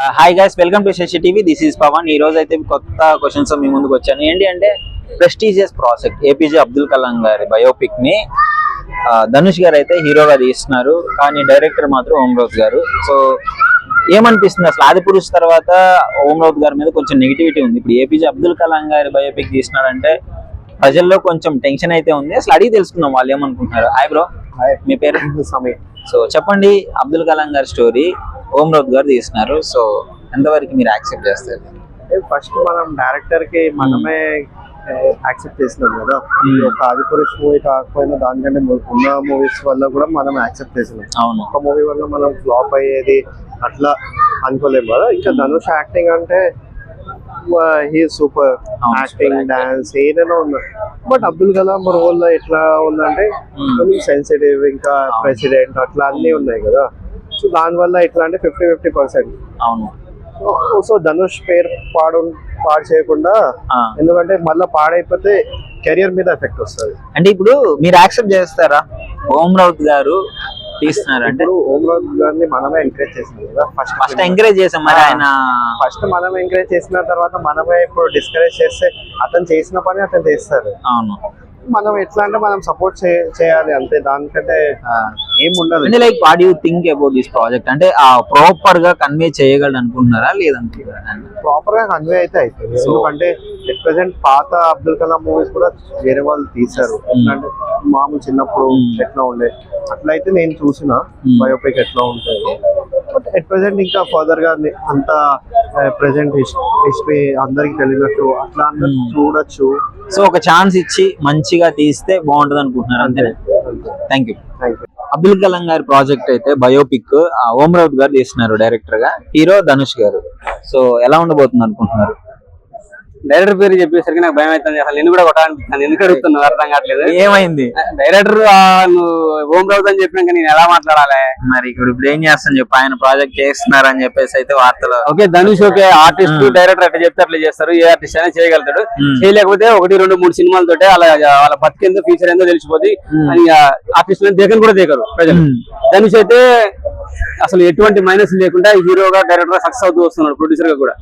Hi guys welcome to Shashi TV this is Pavan ఈ రోజు అయితే కొత్త క్వశ్చన్స్ మీ ముందుకు వచ్చాను. ఏంటి అంటే prestigious project APJ Abdul Kalam గారి బయోపిక్ని ధనుష్ గారు అయితే హీరోగా తీస్తున్నారు. కానీ డైరెక్టర్ మాత్రం ఓం రావుత్ గారు. సో ఏమనిపిస్తుంది అసలు? ఆది పురుష్ తర్వాత ఓం రావుత్ గారి మీద కొంచెం నెగిటివిటీ ఉంది. ఇప్పుడు ఏపీజే అబ్దుల్ కలాం గారి బయోపిక్ తీస్తున్నాడంటే ప్రజల్లో కొంచెం టెన్షన్ అయితే ఉంది. అసలు అడిగి తెలుసుకుందాం వాళ్ళు ఏమనుకుంటున్నారు. హాయ్ బ్రో మీ పేరు? సమయం సో చెప్పండి అబ్దుల్ కలాం గారి స్టోరీ ఓం రావుత్ గారు తీస్తున్నారు. సో ఎంతవరకు మీరు యాక్సెప్ట్ చేస్తారు? ఫస్ట్ మనం డైరెక్టర్కి మనమే యాక్సెప్ట్ చేసినాం కదా. ఈ ఒక ఆదిపురుష్ మూవీ కాకపోయినా దానికంటే ఉన్న మూవీస్ వల్ల కూడా మనం యాక్సెప్ట్ చేసినాం అవును. ఒక మూవీ వల్ల మనం ఫ్లాప్ అయ్యేది అట్లా అనుకోలేము కదా. ఇంకా ధనుష్ యాక్టింగ్ అంటే హీ సూపర్ యాక్టింగ్. డాన్స్ ఏదైనా ఉంది బట్ అబ్దుల్ కలాం రోల్ ఎట్లా ఉందంటే Hmm. కొంచెం సెన్సిటివ్ ఇంకా ప్రెసిడెంట్ అట్లా అన్ని ఉన్నాయి కదా. సో దానివల్ల ఎట్లా అంటే ఫిఫ్టీ ఫిఫ్టీ పర్సెంట్. అవును. సో ధనుష్ పేరు పాడు పాడు చేయకుండా. ఎందుకంటే మళ్ళీ పాడైపోతే కెరియర్ మీద ఎఫెక్ట్ వస్తుంది. అంటే ఇప్పుడు మీరు యాక్సెప్ట్ చేస్తారా? ఓం రావుత్ గారు తీస్తున్నారు అంటే ఓం రాజ్ గారిని మనమే ఎంకరేజ్ చేసాం కదా ఫస్ట్ ఫస్ట్ ఎంకరేజ్ చేసాం మరి ఆయన ఫస్ట్ మనం ఎంకరేజ్ చేసిన తర్వాత మనమే ఇప్పుడు డిస్కరేజ్ చేస్తే అతను చేసిన పని అతను చేస్తారు. అవును. మనం ఎట్లా అంటే మనం సపోర్ట్ చేయాలి అంతే. దానికంటే ఏం ఉండదు అంటే like what you think about this project అంటే ఆ ప్రాపర్గా కన్వే చేయగలడు అనుకుంటున్నారా? లేదనుకుంటున్నారా? ప్రాపర్గా కన్వే అయితే అవుతుంది ఎందుకంటే ఎట్ ప్రెసెంట్ పాత అబ్దుల్ కలాం మూవీస్ కూడా వేరే వాళ్ళు తీశారు. అంటే మామూలు చిన్నప్పుడు Hmm. ఎట్లా ఉండే. అట్లా అయితే నేను చూసిన Hmm. బయోపిక్ ఎట్లా ఉంటుంది. బట్ ఎట్ ప్రెసెంట్ ఇంకా ఫర్దర్గా అంత ప్రెసెంట్ హిస్టరీ అందరికి తెలియనట్టు అట్లా అందరు Hmm. చూడొచ్చు. సో ఒక ఛాన్స్ ఇచ్చి మంచిగా తీస్తే బాగుంటది అనుకుంటున్నారు అంతే. థ్యాంక్ యూ అబ్దుల్ కలాం గారి ప్రాజెక్ట్ అయితే బయోపిక్ ఓం రావుత్ గారు తీస్తున్నారు డైరెక్టర్గా. హీరో ధనుష్ గారు. సో ఎలా ఉండబోతుంది అనుకుంటున్నారు? డైరెక్టర్ పేరు చెప్పేసరికి నాకు భయం అవుతుంది. అసలు నేను కూడా కొట్టాలనిపిస్తాను ఎందుకు అడుగుతున్నావు? అర్థం కావట్లేదు. ఏమైంది? డైరెక్టర్ నువ్వు ఓం రావుత్ అని చెప్పినాక నేను ఎలా మాట్లాడాలి? మరి ఇప్పుడు ఇప్పుడు ఏం చేస్తాను చెప్పి? ఆయన ప్రాజెక్ట్ చేస్తున్నారు అని చెప్పేసి అయితే వార్తలు. Okay Dhanush okay artist. Director అట్లా చెప్తే అట్లా చేస్తారు. ఏ ఆర్టిస్ట్ అయినా చేయగలుగుతాడు. చేయలేకపోతే ఒకటి రెండు మూడు సినిమాలతోటే అలా వాళ్ళ బతికేందో ఫ్యూచర్ ఏందో తెలిసిపోతే. ఆర్టిస్ట్ దేకని కూడా దేకరు ప్రజలు. ధనుష్ అయితే అసలు ఎటువంటి మైనస్ లేకుండా హీరోగా డైరెక్టర్ సక్సెస్ అవుతూ వస్తున్నాడు ప్రొడ్యూసర్గా కూడా.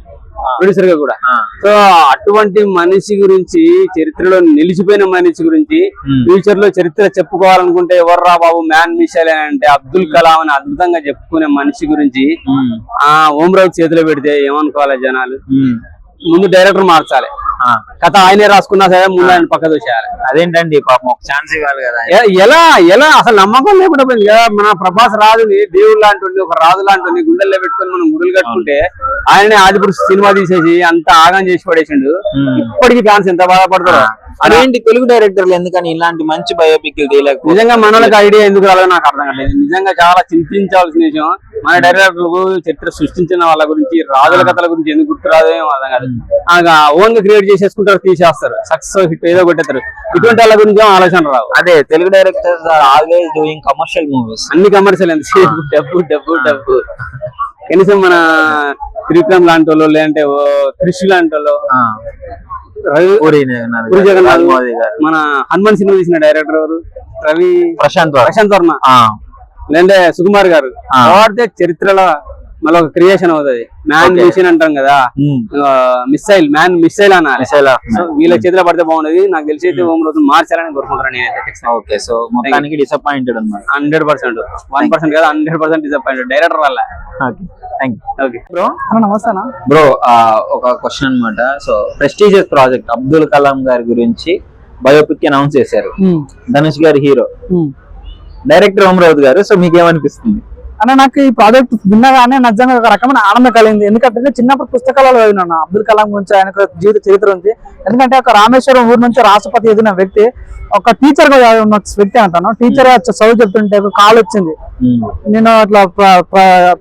ప్రొడ్యూసర్గా కూడా. సో అటువంటి మనిషి గురించి చరిత్రలో నిలిచిపోయిన మనిషి గురించి. ఫ్యూచర్లో చరిత్ర చెప్పుకోవాలనుకుంటే ఎవర్రా బాబు మ్యాన్ మిషల్ అని అంటే అబ్దుల్ కలాం అని అద్భుతంగా చెప్పుకునే మనిషి గురించి ఆ ఓం రావు చేతిలో పెడితే ఏమనుకోవాలి జనాలు ముందు డైరెక్టర్ మార్చాలి. కథ ఆయనే రాసుకున్నా సరే ముందు ఆయన పక్క దోసేయాలి అదేంటండి పాపం ఒక ఛాన్స్ ఇవ్వాలి కదా. ఎలా ఎలా అసలు నమ్మకం లేకుండా పోయింది. కదా మన ప్రభాస్ రాజుని దేవుడు లాంటి ఒక రాజు లాంటి గుండెల్లో పెట్టుకొని మనం గుడులు కట్టుకుంటే ఆయనే ఆదిపురుషు సినిమా తీసేసి అంత ఆగం చేసి పడేసిండు. ఇప్పటికీ ఫ్యాన్స్ ఎంత బాధపడతారో. అదేంటి తెలుగు డైరెక్టర్లు ఎందుకని ఇలాంటి మంచి బయోపిక్ నిజంగా మనోళ్ళకి ఐడియా ఎందుకు రాలేదో నాకు అర్థం కావట్లేదు నిజంగా చాలా చింతించాల్సిన విషయం మన డైరెక్టర్లు చరిత్ర సృష్టించిన వాళ్ళ గురించి రాజుల కథల గురించి ఎందుకు గుర్తు రాదో ఏమో అర్థం కాదు ఓన్గా క్రియేట్ చేసేసుకుంటారు తీసేస్తారు. సక్సెస్ హిట్ ఏదో కొట్టేస్తారు. ఇటువంటి వాళ్ళ గురించి ఆలోచన రావు. అదే Telugu directors are always doing commercial movies అన్ని కమర్షియల్ ఎంత డబ్బు డబ్బు డబ్బు. కనీసం మన త్రివిక్రమ్ లాంటి వాళ్ళు లేదంటే క్రిష్ లాంటి వాళ్ళు. రవి జగన్నాథ్. మన హనుమాన్ సినిమా తీసిన డైరెక్టర్ ఎవరు? రవి ప్రశాంత్ వర్మ. ప్రశాంత్ వర్మ. ఆ, లేదంటే సుకుమార్ గారు. ఆ. వాడితే చరిత్రలో మళ్ళీ ఒక క్రియేషన్ అవుతుంది. మ్యాన్. మిషన్ అంటాం కదా. Missile man missile. సో వీళ్ళ చేతిలో పడితే బాగుండదు. నాకు తెలిసి అయితే ఓం రోజు మార్చాలని కోరుకుంటాను నేనైతే ఓకే. సో మొత్తానికి డిసప్పాయింటెడ్ అన్నమాట. Hundred percent. వన్ పర్సెంట్ కదా హండ్రెడ్ పర్సెంట్ డిసప్పాయింట్ డైరెక్టర్ వల్ల. బ్రో నమస్తే బ్రో ఒక క్వశ్చన్ అన్నమాట. So prestigious project Abdul Kalam గారి గురించి బయోపిక్ అనౌన్స్ చేశారు. ధనుష్ గారి హీరో డైరెక్టర్ రావుత్ గారు సో మీకు అన్న నాకు ఈ ప్రాజెక్ట్ విన్నగానే నిజంగా ఒక రకమైన ఆనందం కలిగింది. ఎందుకంటే నేను చిన్నప్పుడు పుస్తకాలలో చదివినాను అబ్దుల్ కలాం గురించి ఆయన జీవిత చరిత్ర గురించి ఎందుకంటే ఒక రామేశ్వరం ఊరు నుంచి రాష్ట్రపతి ఎదిగిన వ్యక్తి ఒక టీచర్గా ఉన్న వ్యక్తి అంటాను. టీచర్ చదువు చెప్తుంటే ఒక కాల్ వచ్చింది. నేను అట్లా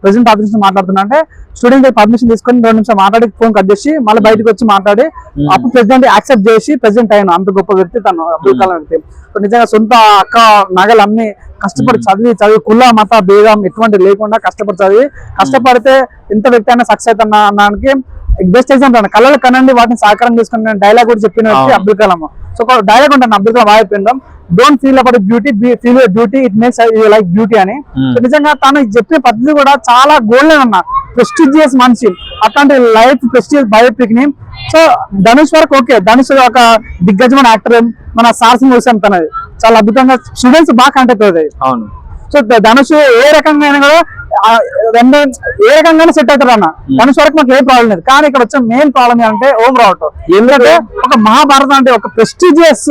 ప్రెసెంట్ ఆఫీస్ నుంచి మాట్లాడుతున్నా అంటే స్టూడెంట్ పర్మిషన్ తీసుకొని రెండు నిమిషాలు మాట్లాడి ఫోన్ కట్ చేసి మళ్ళీ బయటకు వచ్చి మాట్లాడి. అప్పుడు ప్రెసిడెంట్ యాక్సెప్ట్ చేసి ప్రెసిడెంట్ అయిన అంత గొప్ప వ్యక్తి తను అబ్దుల్ కలాం వ్యక్తి. నిజంగా సొంత అక్క నగలు అమ్మి కష్టపడి చదివి చదివి కుల మత భేదం ఎటువంటి లేకుండా కష్టపడి చదివి కష్టపడితే ఎంత వ్యక్తి అయినా సక్సెస్ అవుతున్నా అన్నానికి బెస్ట్ ఎగ్జాంపుల్ కళలు కనండి వాటిని సాకారం చేసుకుని డైలాగ్ కూడా చెప్పిన వ్యక్తి. అబ్దుల్ కలాం సో ఒక డైలాగ్ ఉంటాను అబ్దుల్ కలాం బాగా చెప్పిందాం don't feel about beauty feel your beauty it makes you like beauty అని. సో నిజంగా తను చెప్పిన పద్ధతి కూడా చాలా గోల్డెన్ అన్న. ప్రెస్టీజియస్ మనిషి. అట్లాంటి లైఫ్ ప్రెస్టీజియస్ బయోపిక్ని. సో ధనుష్ వరకు ఓకే ధనుష్ ఒక దిగ్గజమైన యాక్టర్ మన సార్ సింగ్ హుసేన్ తనది. చాలా అద్భుతంగా స్టూడెంట్స్ బాగా కాంటాక్ట్ అవుతాయి. అవును. సో ధనుష్ ఏ రకంగా కూడా రెండు ఏ రకంగానే సెట్ అవుతారు అన్న. ధనుష్ వరకు మాకు ఏ ప్రాబ్లం లేదు. కానీ ఇక్కడ వచ్చే మెయిన్ ప్రాబ్లం ఏంటంటే ఓం రావటం ఎందుకంటే ఒక మహాభారతం అంటే ఒక ప్రెస్టీజియస్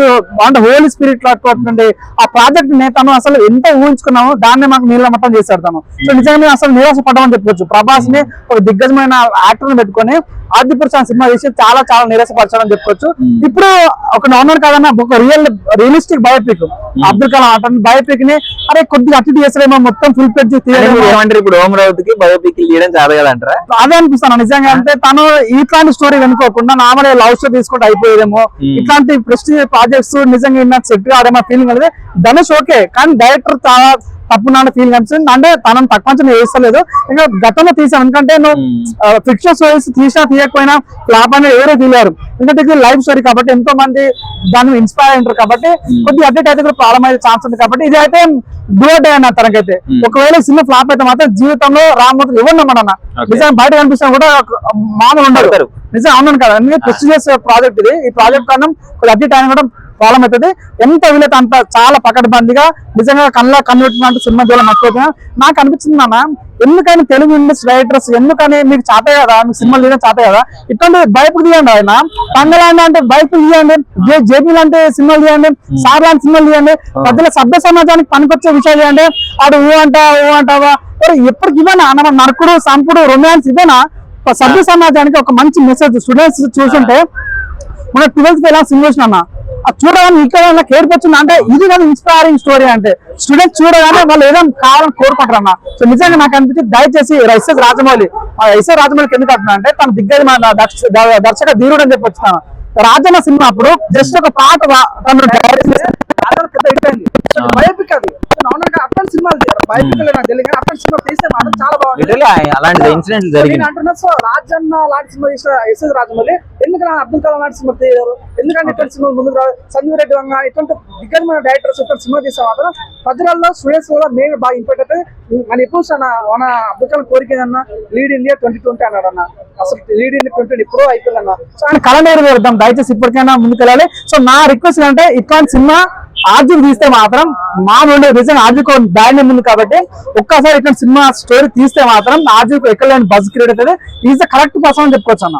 అంటే హోలీ స్పిరిట్ లాంటి ఆ ప్రాజెక్ట్ని తను అసలు ఎంత ఊహించుకున్నామో దాన్ని మాకు నీళ్ళ మట్టం చేశాడు తను. సో నిజంగా అసలు నిరాశ పడ్డామని చెప్పుకోవచ్చు ప్రభాస్ని ఒక దిగ్గజమైన యాక్టర్ని పెట్టుకొని ఆదిపురుష సినిమా చేసి చాలా చాలా నిరాశపరచాలని చెప్పుకోవచ్చు ఇప్పుడు ఒక నార్మల్ కాదన్న ఒక real realistic biopic Abdul Kalam అతని బయోపిక్ని అరే కొద్దిగా అటు ఇటు చేస్తారేమో మొత్తం ఫుల్ పెట్టి మీరు ఇప్పుడు ఓం రావుత్కి బయోపిక్ తీయడం చాలా కదంటారా అదే అనిపిస్తాను. నిజంగా అంటే తను ఇట్లాంటి స్టోరీ వెనుకోకుండా నార్మల్ లవ్ స్టోరీ తీసుకుంటే అయిపోయేదేమో. ఇట్లాంటి ప్రెస్టీజ్ ప్రాజెక్ట్స్ నిజంగా సెట్ కావడమో ఫీలింగ్ అనేది ధనుష్ ఓకే కానీ డైరెక్టర్ చాలా తప్పు నాన్న ఫీలింగ్ అనిపిస్తుంది. అంటే తనను తక్కువ అంచనా వేస్తలేదు. ఇంకా గతంలో తీసాను ఎందుకంటే నువ్వు. ఫిక్షన్ స్టోరీస్ తీసినా తీయకపోయినా ఫ్లాప్ అనేది ఎవరో తీయలేరు. ఎందుకంటే ఇది లైఫ్ స్టోరీ కాబట్టి ఎంతో మంది దాన్ని ఇన్స్పైర్ అయ్యారు కాబట్టి కొద్దిగా అప్డేట్ అయితే కూడా ప్రాబ్లం అయ్యే ఛాన్స్ ఉంది కాబట్టి ఇది అయితే డూట్ అయ్యా తనకైతే. ఒకవేళ సినిమా ఫ్లాప్ అయితే మాత్రం జీవితంలో రామూర్తి ఎవరు నమ్మడన్న. నిజంగా బయట కనిపిస్తున్నా కూడా మామూలు ఉండరు. నిజం అవును కదా. అందుకే ప్రెస్టీజియస్ ప్రాజెక్ట్ ఇది. ఈ ప్రాజెక్ట్ కన్నా కొద్దిగా అటు ఇటు అయినా కూడా ప్రాబ్లం అవుతుంది. ఎంత వీలైతే అంత చాలా పకడ్బందీగా నిజంగా కళ్ళ కన్వర్ట్ సినిమా దూరం మర్చిపోతున్నా. నాకు అనిపించింది అన్న ఎందుకని తెలుగు ఇండస్ట్రీ రైటర్స్ ఎందుకని మీకు చాటే కదా? మీకు సినిమాలు తీయడం చాటే కదా? ఇట్లాంటి బైపులు తీయండి ఆయన. పంగలాంటి అంటే బైపులు తీయండి. జేపీ లాంటి సినిమాలు తీయండి. సార్ లాంటి సినిమాలు తీయండి. ప్రజల సభ్య సమాజానికి పనికొచ్చే విషయాలు తీయండి. ఆడు ఊ అంటా ఊ అంటావా? మరి ఎప్పటికి మన నరకుడు సంపుడు రొమాన్స్ ఒక సభ్య సమాజానికి ఒక మంచి మెసేజ్ స్టూడెంట్స్ చూసుంటే. మన ట్వెల్త్ ఫెయిల్ సిమ్యులేషన్ అన్న? చూడగానే ఇక్కడ కేర్పు వచ్చింది అంటే ఇది కదా ఇన్స్పైరింగ్ స్టోరీ అంటే. స్టూడెంట్స్ చూడగానే వాళ్ళు ఏదైనా కావాలని కోరుకుంటారు అన్న సో నిజంగా నాకు అనిపించింది దయచేసి ఎస్ఎస్ రాజమౌళి ఆ ఎస్ఎస్ రాజమౌళికి ఎందుకు అంటున్నా అంటే తన దిగ్గజమైన దర్శ- ద- దర్శక ధీరుడు అని చెప్పి వచ్చిన. రాజన్న సినిమా అప్పుడు జస్ట్ ఒక పాట తను పెద్ద హిట్ అయింది బయోపిక్ అది. నార్మల్గా అట్లాంటి సినిమాలు బయోపిక్ నాకు తెలియదు కానీ అట్లాంటి సినిమా తీస్తే మాత్రం చాలా లిటరలీ అలాంటి ఇన్సిడెంట్స్ నేను జరిగింది. అంటున్నా సో రాజన్న లాంటి సినిమా తీసిన ఎస్ఎస్ రాజమౌళి ఎందుకు అబ్దుల్ కలాం లాంటి సినిమా తీయరు ఎందుకంటే ఇటువంటి సినిమా ముందుకు రావు సంజీవ్ రెడ్డి వంగ ఇటువంటి దిగ్గజమైన డైరెక్టర్స్ ఇటువంటి సినిమా తీస్తే మాత్రం ప్రజలలో స్టూడెంట్స్ కూడా మేము బాగా ఇంపాక్ట్ అవుతుంది అని ఎప్పుడు మన అబ్దుల్ కలాం కోరిక అన్న లీడ్ ఇండియా ట్వంటీ ట్వంటీ అన్నాడు అన్న. అసలు లీడ్ ఇండియా ట్వంటీ ఎప్పుడో అయిపోయింది అన్న సో ఆయన కళ నెరవేరుద్దాం దయచేసి ఇప్పటికైనా ముందుకు వెళ్ళాలి సో నా రిక్వెస్ట్ అంటే ఇట్లాంటి సినిమా ఆర్జున్ తీస్తే మాత్రం మామూలు రీసెంట్ ఆర్జున్ బ్యాండ్ ఉంది కాబట్టి ఒక్కసారి ఇట్లా సినిమా స్టోరీ తీస్తే మాత్రం ఆర్జున్ ఎక్కడ బజ్ క్రియేట్ అవుతుంది. ఈజ్ ద కరెక్ట్ పర్సన్ అని చెప్పుకోవచ్చు అన్న.